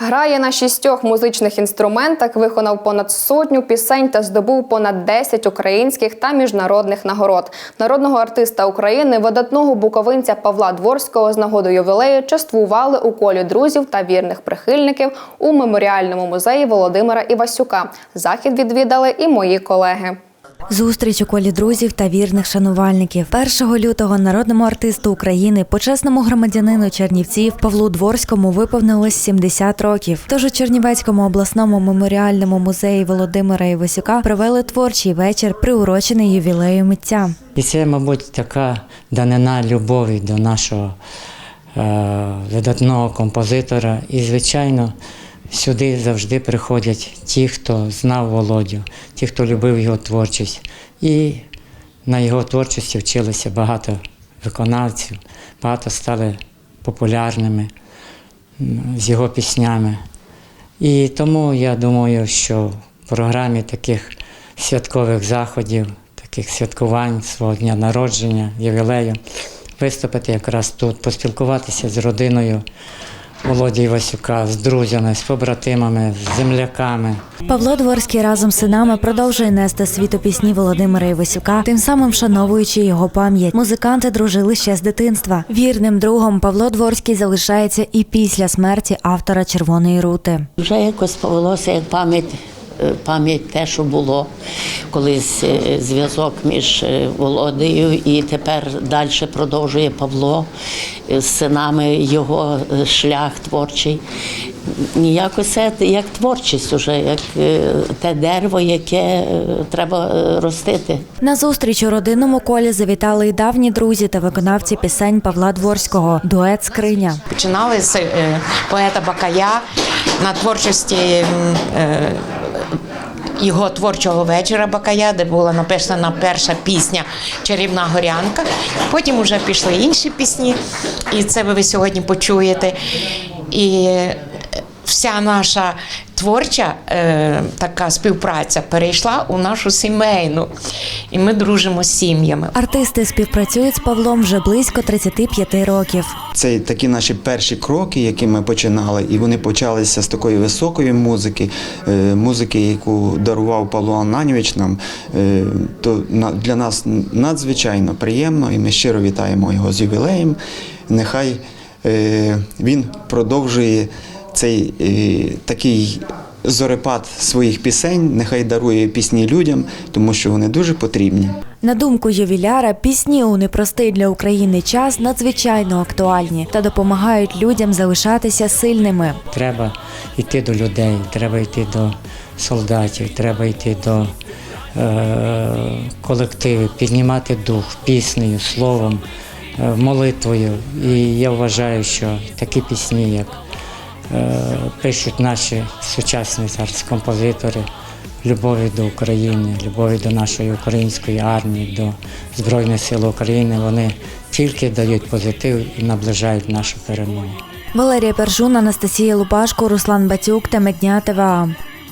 Грає на шістьох музичних інструментах, виконав понад сотню пісень та здобув понад 10 українських та міжнародних нагород. Народного артиста України, видатного буковинця Павла Дворського з нагоди ювілею частували у колі друзів та вірних прихильників у меморіальному музеї Володимира Івасюка. Захід відвідали і мої колеги. Зустріч у колі друзів та вірних шанувальників. 1 лютого народному артисту України, почесному громадянину Чернівців Павлу Дворському виповнилось 70 років. Тож у Чернівецькому обласному меморіальному музеї Володимира Івасюка провели творчий вечір, приурочений ювілею митця. І це, мабуть, така данина любові до нашого е, видатного композитора. І, звичайно, сюди завжди приходять ті, хто знав Володю, ті, хто любив його творчість. І на його творчості вчилося багато виконавців, багато стали популярними з його піснями. І тому я думаю, що в програмі таких святкових заходів, таких святкувань свого дня народження, ювілею, виступити якраз тут, поспілкуватися з родиною Володі Івасюка, з друзями, з побратимами, з земляками. Павло Дворський разом з синами продовжує нести світу пісні Володимира Івасюка, тим самим вшановуючи його пам'ять. Музиканти дружили ще з дитинства. Вірним другом Павло Дворський залишається і після смерті автора Червоної рути. Вже якось повелося як пам'ять, пам'ять те, що було колись е, зв'язок між е, Володею і тепер далі продовжує Павло е, з синами його шлях творчий. Ніяко це як творчість уже, як те дерево, яке треба ростити. На зустріч у родинному колі завітали й давні друзі та виконавці пісень Павла Дворського. Дует Скриня. Починали з поета Бакая на творчості його творчого вечора Бакая, де була написана перша пісня Чарівна горянка. Потім вже пішли інші пісні, і це ви сьогодні почуєте. І вся наша творча е, така співпраця перейшла у нашу сімейну. І ми дружимо з сім'ями. Артисти співпрацюють з Павлом вже близько 35 років. Це такі наші перші кроки, які ми починали, і вони почалися з такої високої музики, е, музики, яку дарував Павло Ананьович нам. Е, То на- для нас надзвичайно приємно, і ми щиро вітаємо його з ювілеєм. Нехай е, він продовжує цей е, такий зорепад своїх пісень, нехай дарує пісні людям, тому що вони дуже потрібні. На думку ювіляра, пісні у непростий для України час надзвичайно актуальні та допомагають людям залишатися сильними. Треба йти до людей, треба йти до солдатів, треба йти до е, колективів, піднімати дух піснею, словом, е, молитвою. І я вважаю, що такі пісні, як пишуть наші сучасні композитори, любові до України, любові до нашої української армії, до Збройних сил України, вони тільки дають позитив і наближають нашу перемогу. Валерія Пержун, Анастасія Лупашко, Руслан Батюк та Медня ТВА.